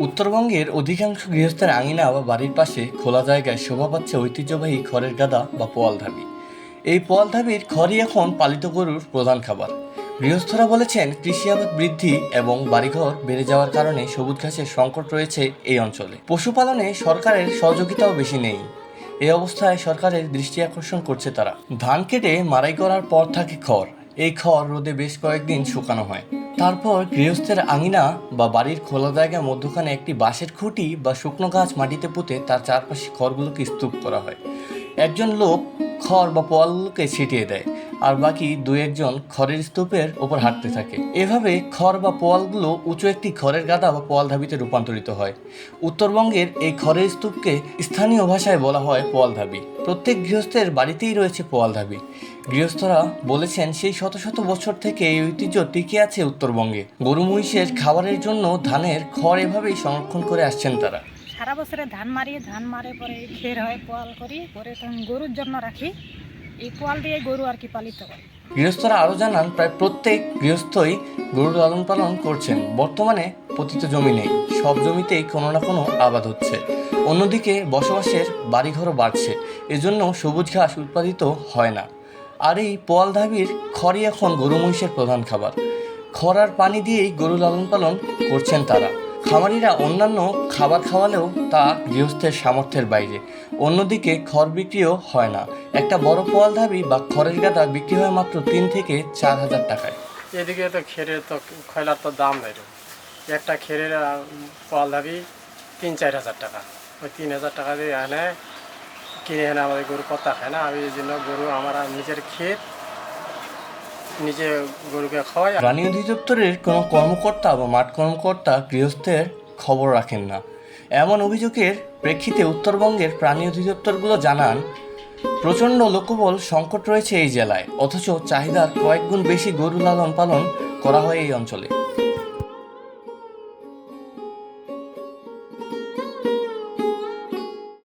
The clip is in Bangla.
উত্তরবঙ্গের অধিকাংশ গৃহস্থের আঙিনা বা বাড়ির পাশে খোলা জায়গায় শোভা পাচ্ছে ঐতিহ্যবাহী খড়ের গাদা বা পোয়াল ধাবি। এই পোয়াল ধাবির খড়ই এখন পালিত গরুর প্রধান খাবার। গৃহস্থরা বলেছেন, কৃষি আবাদ বৃদ্ধি এবং বাড়িঘর বেড়ে যাওয়ার কারণে সবুজ ঘাসের সংকট রয়েছে এই অঞ্চলে। পশুপালনে সরকারের সহযোগিতাও বেশি নেই। এই অবস্থায় সরকারের দৃষ্টি আকর্ষণ করছে তারা। ধান কেটে মারাই করার পর থাকে খড়। এই খড় রোদে বেশ কয়েকদিন শুকানো হয়। তারপর গৃহস্থের আঙিনা বা বাড়ির খোলা জায়গার মধ্যখানে একটি বাঁশের খুঁটি বা শুকনো গাছ মাটিতে পুঁতে তার চারপাশে খড়গুলোকে স্তূপ করা হয়। একজন লোক খড় বা পলকে ছিটিয়ে দেয়। আর বাকি দু একজন খড়ের স্তূপের ওপর হাঁটতে থাকে। এভাবে খড় বা পোয়ালগুলো উঁচু একটি খড়ের গাদা বা পোয়াল ধাবিতে রূপান্তরিত হয়। উত্তরবঙ্গের এই খড়ের স্তূপকে স্থানীয় ভাষায় বলা হয় পোয়াল ধাবি। প্রত্যেক গৃহস্থের বাড়িতেই রয়েছে পোয়াল ধাবি। গৃহস্থরা বলেছেন, সেই শত শত বছর থেকে এই ঐতিহ্য টিকে আছে উত্তরবঙ্গে। গরু মহিষের খাবারের জন্য ধানের খড় এভাবেই সংরক্ষণ করে আসছেন তারা। সারা বছরে ধান মারি, ধান মারে পরে খের হয়, পোয়াল করি, পরে গরুর জন্য রাখি। দিয়ে গরু আর কি পালিত করি গৃহস্থরা আরও জানান, প্রায় প্রত্যেক গৃহস্থই গরু লালন পালন করছেন। বর্তমানে পতিত জমি নেই। সব জমিতেই কোনো না কোনো আবাদ হচ্ছে। অন্যদিকে বসবাসের বাড়িঘরও বাড়ছে। এজন্য সবুজ ঘাস উৎপাদিত হয় না। আর এই পোয়াল ধাবির খড়ই এখন গরু মহিষের প্রধান খাবার। খরার পানি দিয়েই গরু লালন পালন করছেন তারা। খামারিরা অন্যান্য খাবার খাওয়ালেও তা গৃহস্থের সামর্থ্যের বাইরে। অন্যদিকে খড় বিক্রিও হয় না। একটা বড় পোয়াল ধাবি বা খড়ের গাদা বিক্রি হয় মাত্র তিন থেকে চার হাজার টাকায়। এদিকে তো খেরের তো খয়লার তো দাম নেই রে। একটা খেরের পাল দাবি তিন, চার হাজার টাকা। ওই তিন হাজার টাকা দিয়ে এনে কিনে এনে আমাদের গরু কত্তা খায় না। আমি এই জন্য গরু আমার নিজের ক্ষেত নিজে গরুকে খাওয়াই প্রাণী অধিদপ্তরের কোনো কর্মকর্তা বা মাঠ কর্মকর্তা গৃহস্থের খবর রাখেন না। এমন অভিযোগের প্রেক্ষিতে উত্তরবঙ্গের প্রাণী অধিদপ্তরগুলো জানান, প্রচণ্ড লোকবল সংকট রয়েছে এই জেলায়, অথচ চাহিদার কয়েক গুণ বেশি গরু লালন পালন করা হয় এই অঞ্চলে।